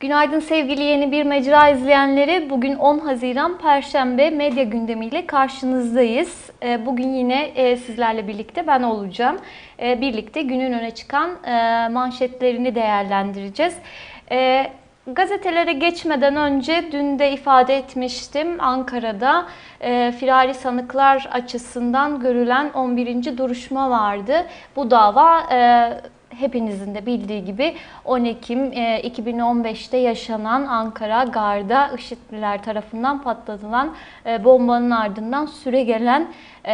Günaydın sevgili yeni bir mecra izleyenleri. Bugün 10 Haziran Perşembe medya gündemiyle karşınızdayız. Ee, Bugün yine e, sizlerle birlikte ben olacağım. Ee, Birlikte günün öne çıkan e, manşetlerini değerlendireceğiz. Ee, Gazetelere geçmeden önce dün de ifade etmiştim Ankara'da e, firari sanıklar açısından görülen 11. duruşma vardı. Bu dava e, hepinizin de bildiği gibi 10 Ekim e, 2015'te yaşanan Ankara Gar'da IŞİD'liler tarafından patlatılan e, bombanın ardından süre gelen e,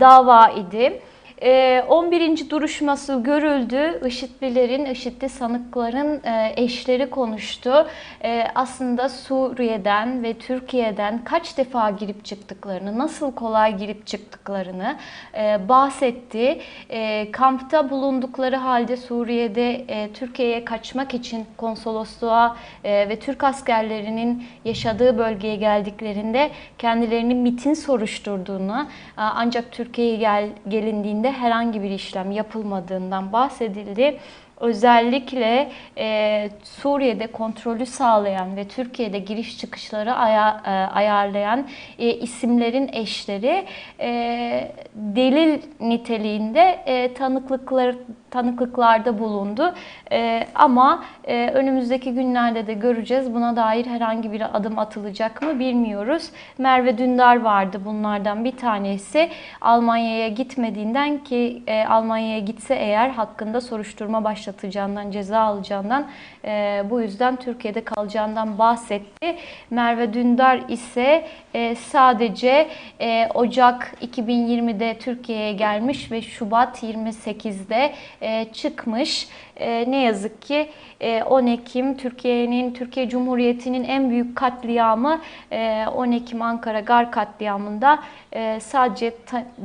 dava idi. E, 11. duruşması görüldü. IŞİD'lilerin, IŞİD'li sanıkların e, eşleri konuştu. E, aslında Suriye'den ve Türkiye'den kaç defa girip çıktıklarını, nasıl kolay girip çıktıklarını e, bahsetti. E, kampta bulundukları halde Suriye'de e, Türkiye'ye kaçmak için konsolosluğa ve Türk askerlerinin yaşadığı bölgeye geldiklerinde kendilerini MIT'in soruşturduğunu ancak Türkiye'ye gel, gelindiğinde herhangi bir işlem yapılmadığından bahsedildi. Özellikle e, Suriye'de kontrolü sağlayan ve Türkiye'de giriş çıkışları aya, e, ayarlayan e, isimlerin eşleri e, delil niteliğinde e, tanıklıklar tanıklıklarda bulundu. E, ama e, önümüzdeki günlerde de göreceğiz. Buna dair herhangi bir adım atılacak mı bilmiyoruz. Merve Dündar vardı bunlardan bir tanesi. Almanya'ya gitmediğinden ki e, Almanya'ya gitse eğer hakkında soruşturma başlatacağından, ceza alacağından e, bu yüzden Türkiye'de kalacağından bahsetti. Merve Dündar ise e, sadece e, Ocak 2020'de Türkiye'ye gelmiş ve Şubat 28'de e, çıkmış. E, ne yazık ki e, 10 Ekim Türkiye'nin Türkiye Cumhuriyeti'nin en büyük katliamı e, 10 Ekim Ankara Gar katliamında e, sadece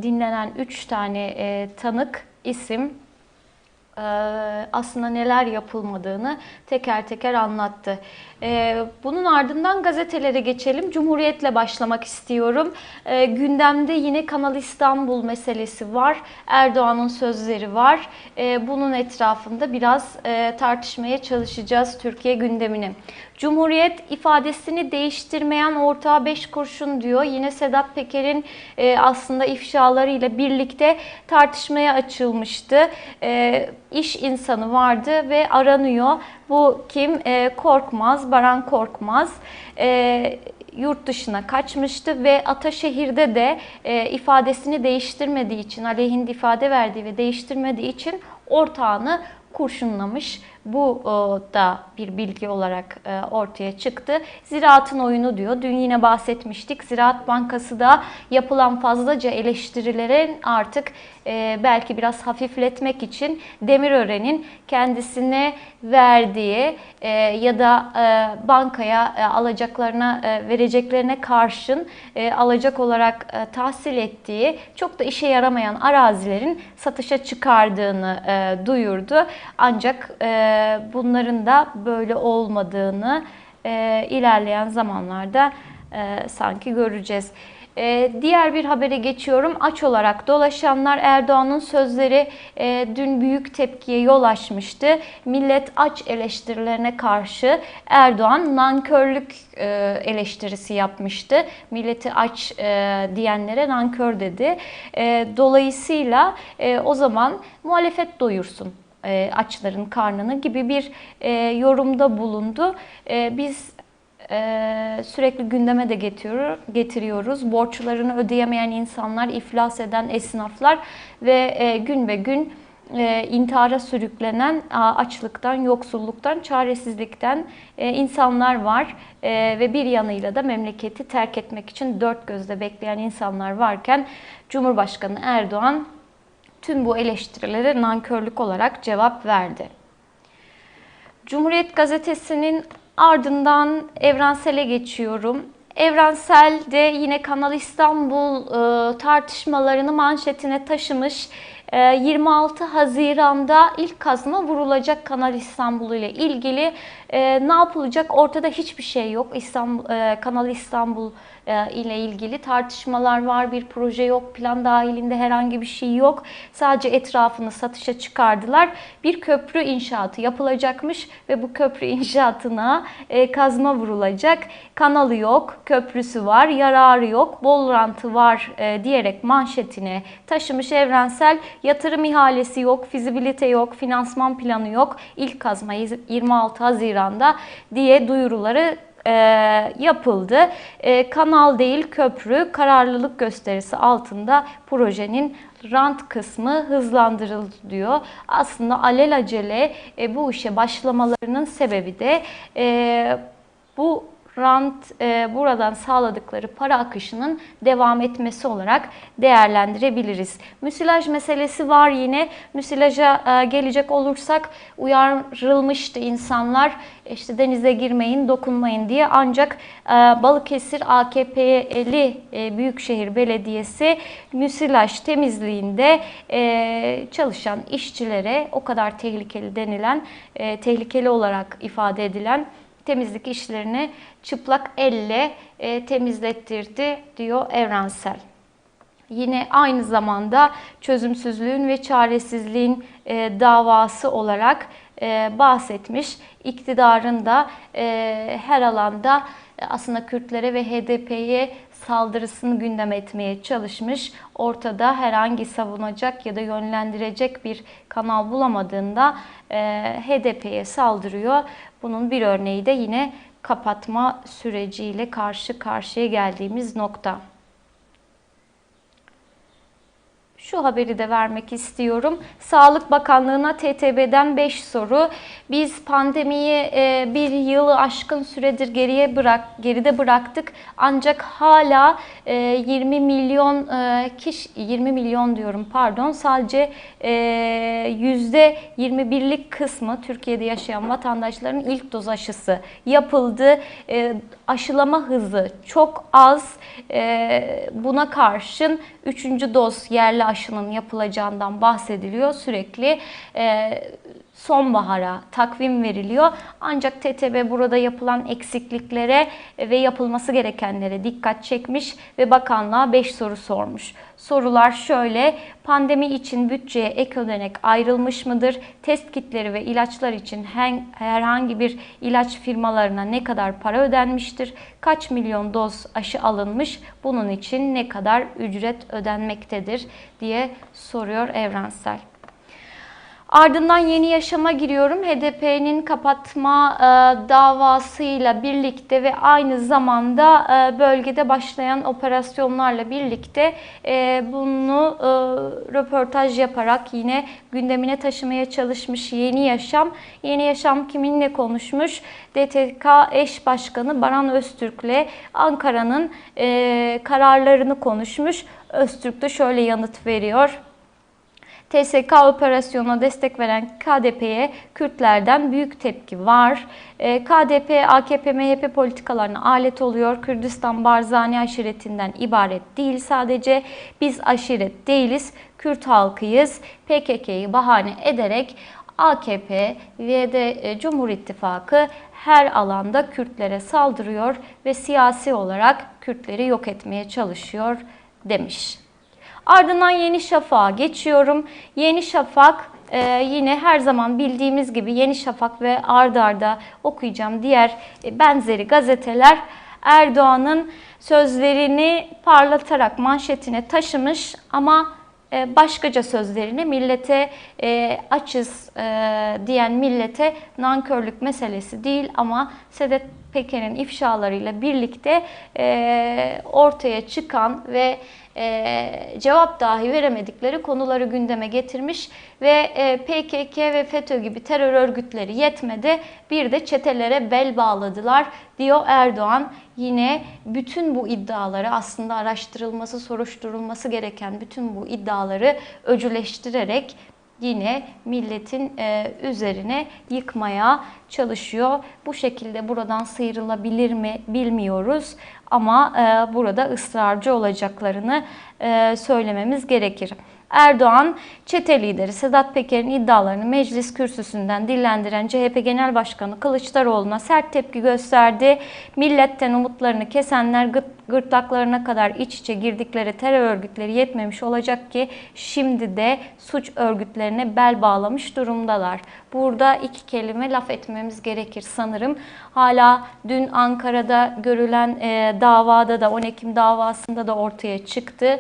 dinlenen 3 tane e, tanık isim e, aslında neler yapılmadığını teker teker anlattı. E, Bunun ardından gazetelere geçelim. Cumhuriyet'le başlamak istiyorum. E, Gündemde yine Kanal İstanbul meselesi var. Erdoğan'ın sözleri var. Bunun etrafında biraz e, tartışmaya çalışacağız Türkiye gündemini. Cumhuriyet ifadesini değiştirmeyen ortağa 5 kurşun diyor. Yine Sedat Peker'in e, aslında ifşalarıyla birlikte tartışmaya açılmıştı. İş insanı vardı ve aranıyor. Bu kim? E, Korkmaz, Baran Korkmaz. E, yurt dışına kaçmıştı ve Ataşehir'de de e, ifadesini değiştirmediği için, aleyhinde ifade verdiği ve değiştirmediği için ortağını kurşunlamış. Bu e, da bir bilgi olarak e, ortaya çıktı. Ziraatın oyunu diyor. Dün yine bahsetmiştik. Ziraat Bankası da yapılan fazlaca eleştirilerin artık e, belki biraz hafifletmek için Demirören'in kendisine verdiği ya da bankaya alacaklarına vereceklerine karşın alacak olarak tahsil ettiği çok da işe yaramayan arazilerin satışa çıkardığını duyurdu. Ancak bunların da böyle olmadığını e, ilerleyen zamanlarda e, sanki göreceğiz. E, diğer bir habere geçiyorum. Aç olarak dolaşanlar Erdoğan'ın sözleri e, dün büyük tepkiye yol açmıştı. Millet aç eleştirilerine karşı Erdoğan nankörlük e, eleştirisi yapmıştı. Milleti aç e, diyenlere nankör dedi. E, dolayısıyla e, o zaman muhalefet doyursun e, açların karnını gibi bir e, yorumda bulundu. E, biz sürekli gündeme de getiriyor, getiriyoruz. Borçlarını ödeyemeyen insanlar, iflas eden esnaflar ve gün ve gün intihara sürüklenen açlıktan, yoksulluktan, çaresizlikten insanlar var ve bir yanıyla da memleketi terk etmek için dört gözle bekleyen insanlar varken Cumhurbaşkanı Erdoğan tüm bu eleştirilere nankörlük olarak cevap verdi. Cumhuriyet Gazetesi'nin ardından Evrensel'e geçiyorum. Evrensel'de yine Kanal İstanbul e, tartışmalarını manşetine taşımış e, 26 Haziran'da ilk kazma vurulacak Kanal İstanbul ile ilgili. E, ne yapılacak? Ortada hiçbir şey yok. İstanbul, e, Kanal İstanbul e, ile ilgili tartışmalar var. Bir proje yok. Plan dahilinde herhangi bir şey yok. Sadece etrafını satışa çıkardılar. Bir köprü inşaatı yapılacakmış ve bu köprü inşaatına e, kazma vurulacak. Kanalı yok, köprüsü var, yararı yok, bol rantı var e, diyerek manşetine taşımış evrensel. Yatırım ihalesi yok, fizibilite yok, finansman planı yok. İlk kazma 26 Haziran'da diye duyuruları e, yapıldı. E, kanal değil köprü kararlılık gösterisi altında projenin rant kısmı hızlandırıldı diyor. Aslında alelacele e, bu işe başlamalarının sebebi de e, bu rant e, buradan sağladıkları para akışının devam etmesi olarak değerlendirebiliriz. Müsilaj meselesi var yine. Müsilaja e, gelecek olursak uyarılmıştı insanlar işte denize girmeyin, dokunmayın diye ancak e, Balıkesir AKP'li e, Büyükşehir Belediyesi müsilaj temizliğinde e, çalışan işçilere o kadar tehlikeli denilen, e, tehlikeli olarak ifade edilen temizlik işlerini çıplak elle e, temizlettirdi diyor Evrensel. Yine aynı zamanda çözümsüzlüğün ve çaresizliğin e, davası olarak e, bahsetmiş. İktidarın da e, her alanda e, aslında Kürtlere ve HDP'ye saldırısını gündem etmeye çalışmış. Ortada herhangi savunacak ya da yönlendirecek bir kanal bulamadığında e, HDP'ye saldırıyor. Bunun bir örneği de yine kapatma süreciyle karşı karşıya geldiğimiz nokta. Şu haberi de vermek istiyorum. Sağlık Bakanlığı'na TTB'den 5 soru. Biz pandemiyi e, bir yılı aşkın süredir geriye bırak geride bıraktık. Ancak hala 20 e, milyon e, kişi 20 milyon diyorum pardon sadece yüzde 21'lik kısmı Türkiye'de yaşayan vatandaşların ilk doz aşısı yapıldı. Aşılama hızı çok az. Buna karşın 3. doz yerli aşının yapılacağından bahsediliyor. Sürekli e, sonbahara takvim veriliyor. Ancak TTB burada yapılan eksikliklere ve yapılması gerekenlere dikkat çekmiş ve bakanlığa 5 soru sormuş. Sorular şöyle, pandemi için bütçeye ek ödenek ayrılmış mıdır? Test kitleri ve ilaçlar için herhangi bir ilaç firmalarına ne kadar para ödenmiştir? Kaç milyon doz aşı alınmış? Bunun için ne kadar ücret ödenmektedir diye soruyor Evrensel. Ardından yeni yaşama giriyorum. HDP'nin kapatma e, davasıyla birlikte ve aynı zamanda e, bölgede başlayan operasyonlarla birlikte e, bunu e, röportaj yaparak yine gündemine taşımaya çalışmış Yeni Yaşam. Yeni Yaşam kiminle konuşmuş? DTK eş başkanı Baran Öztürk'le Ankara'nın e, kararlarını konuşmuş. Öztürk de şöyle yanıt veriyor. TSK operasyonuna destek veren KDP'ye Kürtlerden büyük tepki var. Ee, KDP, AKP, MHP politikalarına alet oluyor. Kürdistan Barzani aşiretinden ibaret değil sadece. Biz aşiret değiliz, Kürt halkıyız. PKK'yı bahane ederek AKP ve de e, Cumhur İttifakı her alanda Kürtlere saldırıyor ve siyasi olarak Kürtleri yok etmeye çalışıyor demiş. Ardından Yeni Şafak'a geçiyorum. Yeni Şafak ee, yine her zaman bildiğimiz gibi Yeni Şafak ve ardarda arda okuyacağım diğer e, benzeri gazeteler Erdoğan'ın sözlerini parlatarak manşetine taşımış ama e, başkaca sözlerini millete e, açız e, diyen millete nankörlük meselesi değil ama Sedat Peker'in ifşalarıyla birlikte e, ortaya çıkan ve e, cevap dahi veremedikleri konuları gündeme getirmiş ve e, PKK ve FETÖ gibi terör örgütleri yetmedi bir de çetelere bel bağladılar diyor Erdoğan. Yine bütün bu iddiaları aslında araştırılması, soruşturulması gereken bütün bu iddiaları öcüleştirerek yine milletin e, üzerine yıkmaya çalışıyor. Bu şekilde buradan sıyrılabilir mi bilmiyoruz ama e, burada ısrarcı olacaklarını e, söylememiz gerekir. Erdoğan, çete lideri Sedat Peker'in iddialarını meclis kürsüsünden dillendiren CHP Genel Başkanı Kılıçdaroğlu'na sert tepki gösterdi. Milletten umutlarını kesenler gırt gırtlaklarına kadar iç içe girdikleri terör örgütleri yetmemiş olacak ki şimdi de suç örgütlerine bel bağlamış durumdalar. Burada iki kelime laf etmemiz gerekir sanırım. Hala dün Ankara'da görülen e, davada da 10 Ekim davasında da ortaya çıktı.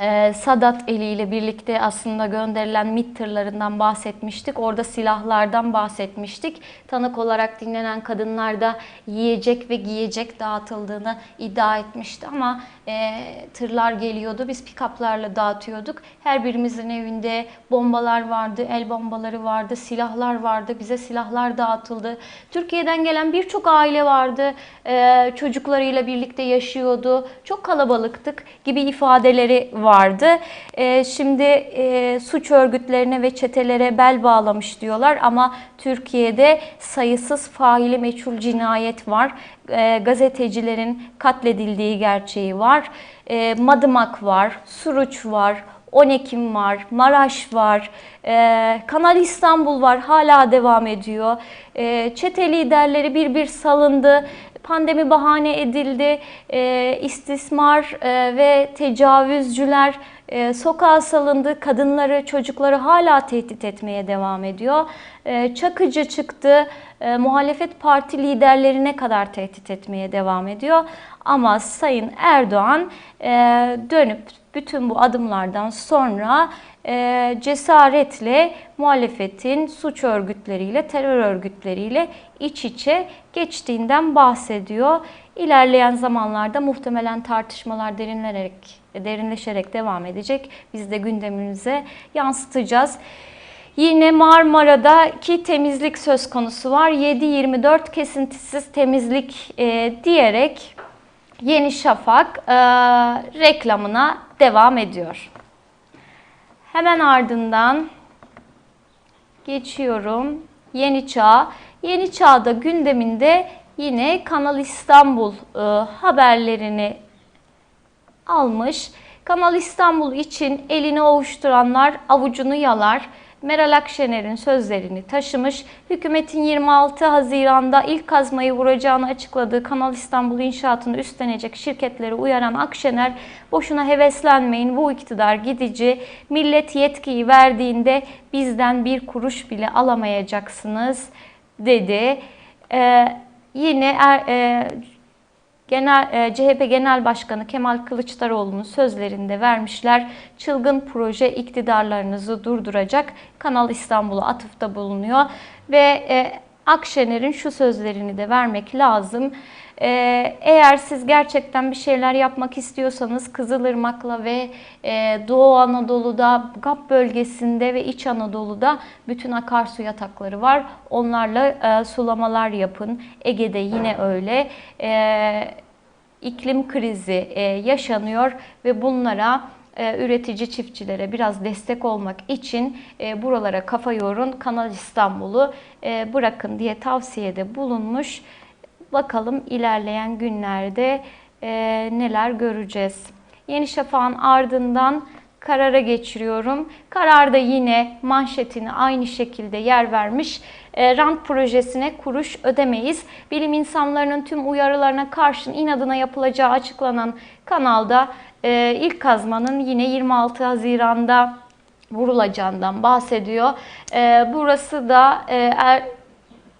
Ee, Sadat Eli ile birlikte aslında gönderilen MİT tırlarından bahsetmiştik. Orada silahlardan bahsetmiştik. Tanık olarak dinlenen kadınlar da yiyecek ve giyecek dağıtıldığını iddia etmişti ama e, tırlar geliyordu. Biz pikaplarla dağıtıyorduk. Her birimizin evinde bombalar vardı, el bombaları vardı, silahlar vardı. Bize silahlar dağıtıldı. Türkiye'den gelen birçok aile vardı. Ee, çocuklarıyla birlikte yaşıyordu. Çok kalabalıktık gibi ifadeleri vardı. Ee, şimdi e, suç örgütlerine ve çetelere bel bağlamış diyorlar ama Türkiye'de sayısız faili meçhul cinayet var. Ee, gazetecilerin katledildiği gerçeği var. Ee, Madımak var, Suruç var, 10 Ekim var, Maraş var, e, Kanal İstanbul var hala devam ediyor. E, çete liderleri bir bir salındı, pandemi bahane edildi, e, istismar e, ve tecavüzcüler e, sokağa salındı, kadınları, çocukları hala tehdit etmeye devam ediyor. E, Çakıcı çıktı, e, muhalefet parti liderlerine kadar tehdit etmeye devam ediyor. Ama Sayın Erdoğan e, dönüp bütün bu adımlardan sonra e, cesaretle muhalefetin suç örgütleriyle, terör örgütleriyle iç içe geçtiğinden bahsediyor. İlerleyen zamanlarda muhtemelen tartışmalar derinlenerek, derinleşerek devam edecek. Biz de gündemimize yansıtacağız. Yine Marmara'daki temizlik söz konusu var. 7-24 kesintisiz temizlik e, diyerek Yeni Şafak e, reklamına devam ediyor. Hemen ardından geçiyorum. Yeni Çağ. Yeni Çağ'da gündeminde yine Kanal İstanbul e, haberlerini almış. Kanal İstanbul için elini ovuşturanlar avucunu yalar. Meral Akşener'in sözlerini taşımış. Hükümetin 26 Haziran'da ilk kazmayı vuracağını açıkladığı Kanal İstanbul inşaatını üstlenecek şirketleri uyaran Akşener, boşuna heveslenmeyin bu iktidar gidici, millet yetkiyi verdiğinde bizden bir kuruş bile alamayacaksınız dedi. Ee, yine er, e, Genel e, CHP Genel Başkanı Kemal Kılıçdaroğlu'nun sözlerinde vermişler. Çılgın proje iktidarlarınızı durduracak. Kanal İstanbul'a atıfta bulunuyor ve e, Akşener'in şu sözlerini de vermek lazım. E, eğer siz gerçekten bir şeyler yapmak istiyorsanız Kızılırmak'la ve e, Doğu Anadolu'da, GAP bölgesinde ve İç Anadolu'da bütün akarsu yatakları var. Onlarla e, sulamalar yapın. Ege'de yine öyle. E, iklim krizi e, yaşanıyor ve bunlara e, üretici çiftçilere biraz destek olmak için e, buralara kafa yorun. Kanal İstanbul'u e, bırakın diye tavsiyede bulunmuş. Bakalım ilerleyen günlerde e, neler göreceğiz. Yeni Şafak'ın ardından karara geçiriyorum. Kararda yine manşetini aynı şekilde yer vermiş. E, rant projesine kuruş ödemeyiz. Bilim insanlarının tüm uyarılarına karşın inadına yapılacağı açıklanan kanalda e, ilk kazmanın yine 26 Haziran'da vurulacağından bahsediyor. E, burası da e, er,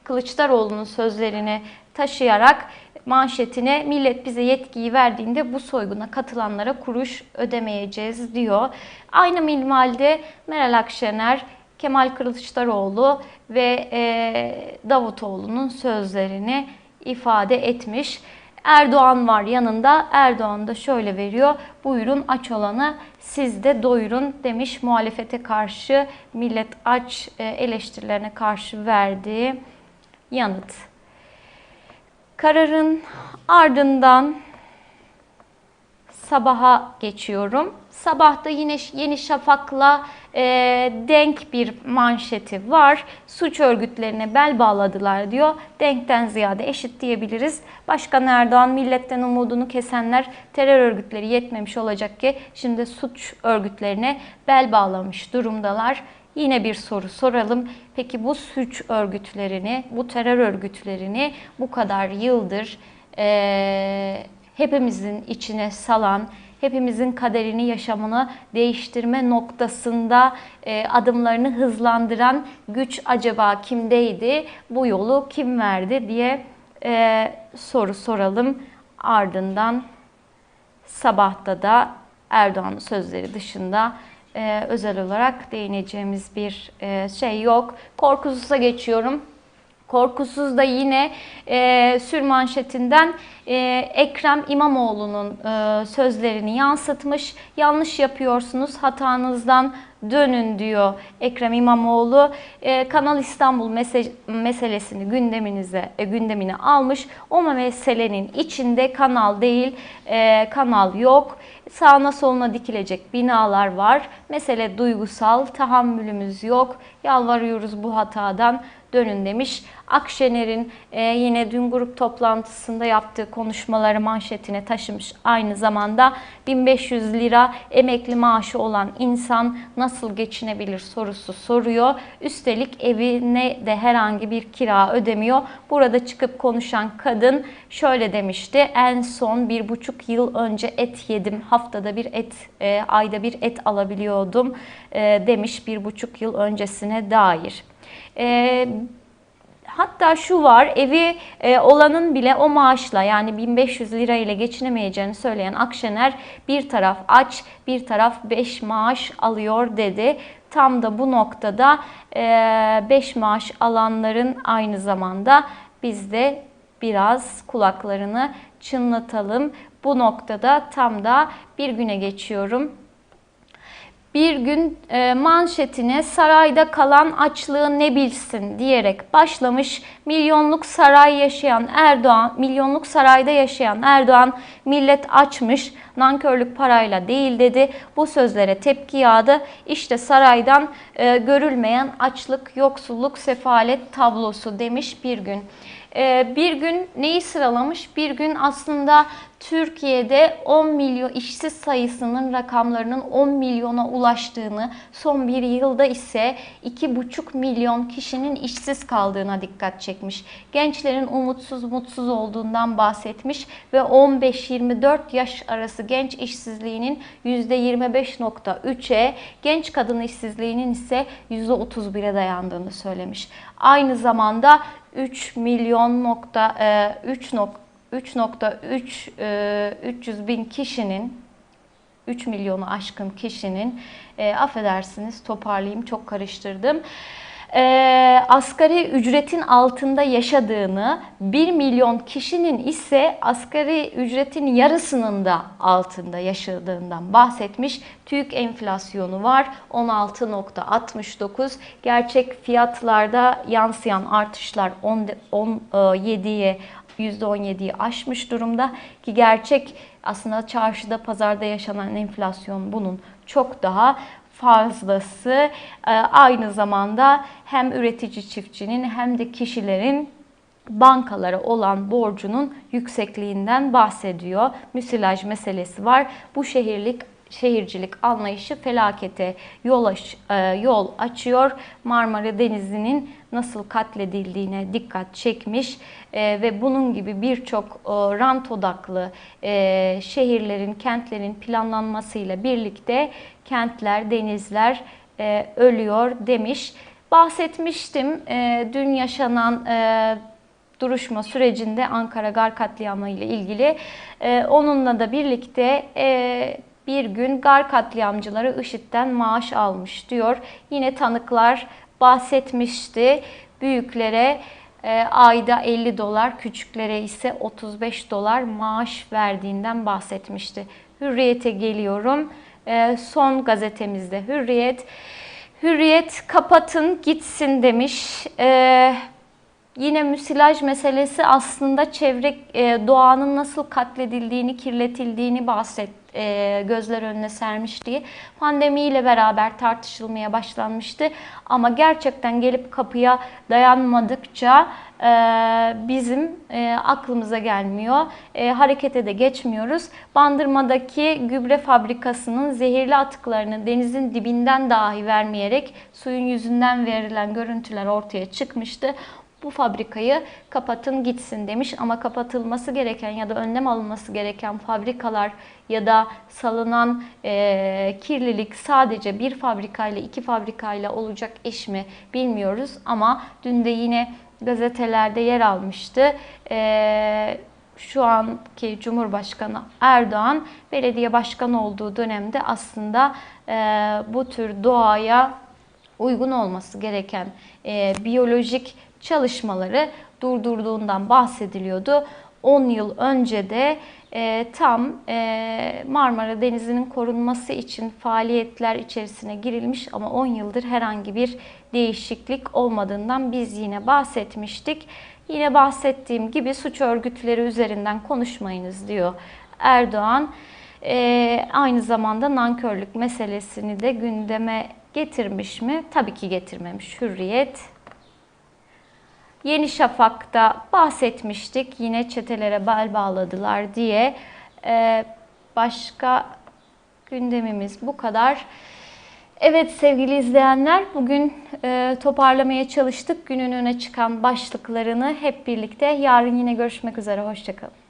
Kılıçdaroğlu'nun sözlerini taşıyarak manşetine millet bize yetkiyi verdiğinde bu soyguna katılanlara kuruş ödemeyeceğiz diyor. Aynı minvalde Meral Akşener, Kemal Kılıçdaroğlu ve e, Davutoğlu'nun sözlerini ifade etmiş. Erdoğan var yanında. Erdoğan da şöyle veriyor. Buyurun aç olanı siz de doyurun demiş muhalefete karşı millet aç e, eleştirilerine karşı verdiği yanıt. Kararın ardından sabaha geçiyorum. Sabahta yine Yeni Şafak'la e, denk bir manşeti var. Suç örgütlerine bel bağladılar diyor. Denkten ziyade eşit diyebiliriz. Başkan Erdoğan milletten umudunu kesenler terör örgütleri yetmemiş olacak ki şimdi suç örgütlerine bel bağlamış durumdalar. Yine bir soru soralım. Peki bu suç örgütlerini, bu terör örgütlerini bu kadar yıldır eee, hepimizin içine salan, hepimizin kaderini, yaşamını değiştirme noktasında eee, adımlarını hızlandıran güç acaba kimdeydi? Bu yolu kim verdi diye eee, soru soralım. Ardından sabahta da Erdoğan'ın sözleri dışında e, özel olarak değineceğimiz bir e, şey yok. Korkusuz'a geçiyorum. Korkusuz da yine e, sürmanşetinden e, Ekrem İmamoğlu'nun e, sözlerini yansıtmış. Yanlış yapıyorsunuz, hatanızdan dönün diyor Ekrem İmamoğlu. E, Kanal İstanbul mese- meselesini gündeminize e, gündemine almış. O meselenin içinde kanal değil, e, kanal yok. Sağına soluna dikilecek binalar var. Mesele duygusal, tahammülümüz yok. Yalvarıyoruz bu hatadan dönün demiş. Akşener'in e, yine dün grup toplantısında yaptığı konuşmaları manşetine taşımış. Aynı zamanda 1500 lira emekli maaşı olan insan nasıl geçinebilir sorusu soruyor. Üstelik evine de herhangi bir kira ödemiyor. Burada çıkıp konuşan kadın şöyle demişti. En son bir buçuk yıl önce et yedim. Haftada bir et, e, ayda bir et alabiliyordum e, demiş bir buçuk yıl öncesine dair. E, Hatta şu var, evi e, olanın bile o maaşla yani 1500 lira ile geçinemeyeceğini söyleyen Akşener bir taraf aç, bir taraf 5 maaş alıyor dedi. Tam da bu noktada 5 maaş alanların aynı zamanda biz de biraz kulaklarını çınlatalım. Bu noktada tam da bir güne geçiyorum bir gün e, manşetine sarayda kalan açlığı ne bilsin diyerek başlamış. Milyonluk saray yaşayan Erdoğan, milyonluk sarayda yaşayan Erdoğan millet açmış, nankörlük parayla değil dedi. Bu sözlere tepki yağdı. İşte saraydan e, görülmeyen açlık, yoksulluk, sefalet tablosu demiş bir gün. E, bir gün neyi sıralamış? Bir gün aslında Türkiye'de 10 milyon işsiz sayısının rakamlarının 10 milyona ulaştığını, son bir yılda ise 2,5 milyon kişinin işsiz kaldığına dikkat çekmiş. Gençlerin umutsuz mutsuz olduğundan bahsetmiş ve 15-24 yaş arası genç işsizliğinin %25.3'e, genç kadın işsizliğinin ise %31'e dayandığını söylemiş. Aynı zamanda 3 milyon nokta, 3 nokta 3.3 e, 300 bin kişinin 3 milyonu aşkın kişinin e, affedersiniz toparlayayım çok karıştırdım. E, asgari ücretin altında yaşadığını 1 milyon kişinin ise asgari ücretin yarısının da altında yaşadığından bahsetmiş. TÜİK enflasyonu var 16.69. Gerçek fiyatlarda yansıyan artışlar 17'ye %17'yi aşmış durumda ki gerçek aslında çarşıda pazarda yaşanan enflasyon bunun çok daha fazlası. Ee, aynı zamanda hem üretici çiftçinin hem de kişilerin bankalara olan borcunun yüksekliğinden bahsediyor. Müsilaj meselesi var. Bu şehirlik şehircilik anlayışı felakete yol, aç, e, yol açıyor. Marmara Denizi'nin nasıl katledildiğine dikkat çekmiş e, ve bunun gibi birçok e, rant odaklı e, şehirlerin, kentlerin planlanmasıyla birlikte kentler, denizler e, ölüyor demiş. Bahsetmiştim e, dün yaşanan e, duruşma sürecinde Ankara Gar katliamı ile ilgili. E, onunla da birlikte e, bir gün gar katliamcıları IŞİD'den maaş almış diyor. Yine tanıklar bahsetmişti. Büyüklere e, ayda 50 dolar, küçüklere ise 35 dolar maaş verdiğinden bahsetmişti. Hürriyete geliyorum. E, son gazetemizde Hürriyet. Hürriyet kapatın gitsin demiş. E, Yine müsilaj meselesi aslında çevre e, doğanın nasıl katledildiğini, kirletildiğini bahset e, gözler önüne sermişti. Pandemiyle beraber tartışılmaya başlanmıştı. Ama gerçekten gelip kapıya dayanmadıkça e, bizim e, aklımıza gelmiyor. E, harekete de geçmiyoruz. Bandırma'daki gübre fabrikasının zehirli atıklarını denizin dibinden dahi vermeyerek suyun yüzünden verilen görüntüler ortaya çıkmıştı bu fabrikayı kapatın gitsin demiş ama kapatılması gereken ya da önlem alınması gereken fabrikalar ya da salınan e, kirlilik sadece bir fabrikayla iki fabrikayla olacak iş mi bilmiyoruz ama dün de yine gazetelerde yer almıştı. E, şu anki Cumhurbaşkanı Erdoğan belediye başkanı olduğu dönemde aslında e, bu tür doğaya uygun olması gereken e, biyolojik çalışmaları durdurduğundan bahsediliyordu. 10 yıl önce de e, tam e, Marmara Denizi'nin korunması için faaliyetler içerisine girilmiş ama 10 yıldır herhangi bir değişiklik olmadığından biz yine bahsetmiştik. Yine bahsettiğim gibi suç örgütleri üzerinden konuşmayınız diyor Erdoğan. E, aynı zamanda nankörlük meselesini de gündeme getirmiş mi? Tabii ki getirmemiş. Hürriyet Yeni Şafak'ta bahsetmiştik. Yine çetelere bel bağladılar diye. Ee, başka gündemimiz bu kadar. Evet sevgili izleyenler bugün e, toparlamaya çalıştık. Günün öne çıkan başlıklarını hep birlikte. Yarın yine görüşmek üzere. Hoşçakalın.